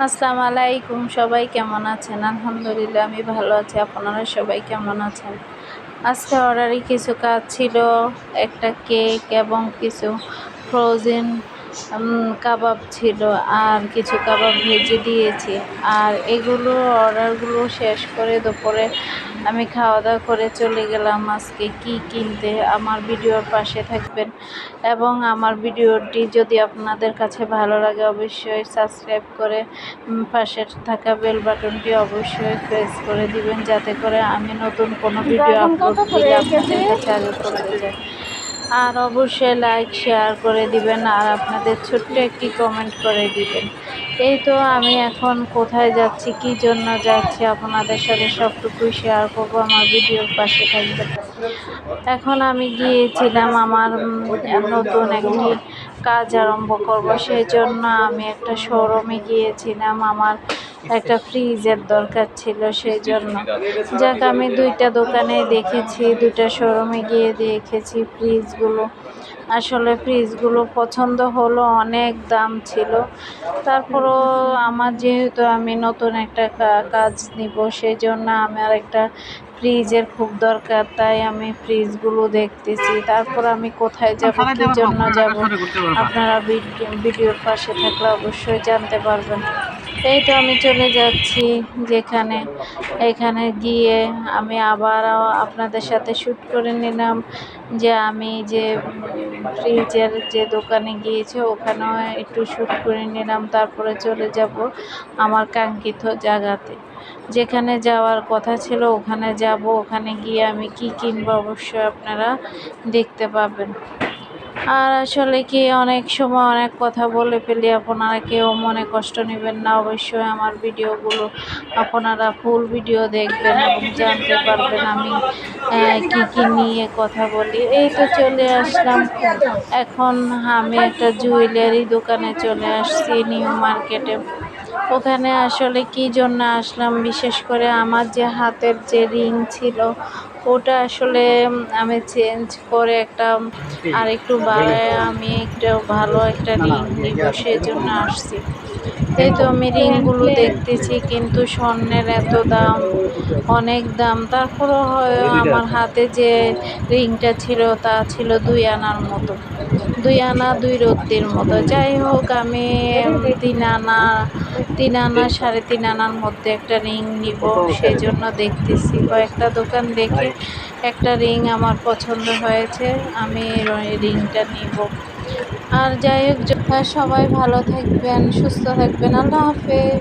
আসসালামু আলাইকুম সবাই কেমন আছেন? আলহামদুলিল্লাহ, আমি ভালো আছি। আপনারা সবাই কেমন আছেন? আজকে অর্ডারে কিছু কাজ ছিল, একটা কেক এবং কিছু ফ্রোজেন কাবাব ছিল আর কিছু কাবাব ভেজে দিয়েছি। আর এগুলো অর্ডারগুলো শেষ করে দুপুরে আমি খাওয়া দাওয়া করে চলে গেলাম আজকে কি কিনতে। আমার ভিডিওর পাশে থাকবেন এবং আমার ভিডিওটি যদি আপনাদের কাছে ভালো লাগে অবশ্যই সাবস্ক্রাইব করে পাশে থাকা বেল বাটনটি অবশ্যই প্রেস করে দিবেন যাতে করে আমি নতুন কোনো ভিডিও আপলোড দিলে আপনাদের কাছে আগে করতে যাই আর অবশ্যই লাইক শেয়ার করে দিবেন আর আপনাদের ছোট্ট একটি কমেন্ট করে দিবেন। এই তো আমি এখন কোথায় যাচ্ছি, কি জন্য যাচ্ছি, আপনাদের সাথে সবটুকুই শেয়ার করব, আমার ভিডিওর পাশে থাকবে এখন আমি গিয়েছিলাম আমার নতুন একটি কাজ আরম্ভ করব, সেই জন্য আমি একটা শোরুমে গিয়েছিলাম, আমার একটা ফ্রিজের দরকার ছিল সেই জন্য যাক আমি দুইটা দোকানে দেখেছি দুইটা শোরুমে গিয়ে দেখেছি ফ্রিজগুলো। আসলে ফ্রিজগুলো পছন্দ হলো অনেক দাম ছিল। তারপরও আমার যেহেতু আমি নতুন একটা কাজ নিব সেই জন্য আমার একটা ফ্রিজের খুব দরকার তাই আমি ফ্রিজগুলো দেখতেছি। তারপর আমি কোথায় যাব কী জন্য যাব আপনারা ভিডিওর পাশে থাকলে অবশ্যই জানতে পারবেন। এই তো আমি চলে যাচ্ছি যেখানে, এখানে গিয়ে আমি আবারও আপনাদের সাথে শ্যুট করে নিলাম যে আমি যে ফ্রিজের যে দোকানে গিয়েছে ওখানেও একটু শ্যুট করে নিলাম, তারপরে চলে যাব আমার কাঙ্ক্ষিত জায়গাতে। যেখানে যাওয়ার কথা ছিল ওখানে যাব, ওখানে গিয়ে আমি কি কিনবো অবশ্যই আপনারা দেখতে পাবেন। আর আসলে কি অনেক সময় অনেক কথা বলে ফেলি, আপনারা কেউ মনে কষ্ট নেবেন না। অবশ্যই আমার ভিডিওগুলো আপনারা ফুল ভিডিও দেখবেন এবং জানতে পারবেন আমি কি কি নিয়ে কথা বলি। এই তো চলে আসলাম। এখন আমি একটা জুয়েলারি দোকানে চলে আসছি নিউ মার্কেটে। ওখানে আসলে কি জন্য আসলাম? বিশেষ করে আমার যে হাতের যে রিং ছিল, ওটা আসলে আমি চেঞ্জ করে একটা আর একটু বাড়ায় আমি একটা ভালো একটা রিং নিব, সেই জন্য আসছি। এই তো আমি রিংগুলো দেখতেছি, কিন্তু স্বর্ণের এত দাম, অনেক দাম। তারপরও হয় আমার হাতে যে রিংটা ছিল, তা ছিল দুই আনার মতো। দুই আনা, দুই রত্তির মতো। যাই হোক, আমি তিন আনা তিন আনা, সাড়ে তিন আনার মধ্যে একটা রিং নিব, সেই জন্য দেখতেছি। কয়েকটা দোকান দেখে একটা রিং আমার পছন্দ হয়েছে, আমি রিংটা নিব। আর যাই হোক সবাই ভালো থাকবেন, সুস্থ থাকবেন, আল্লাহ হাফেজ।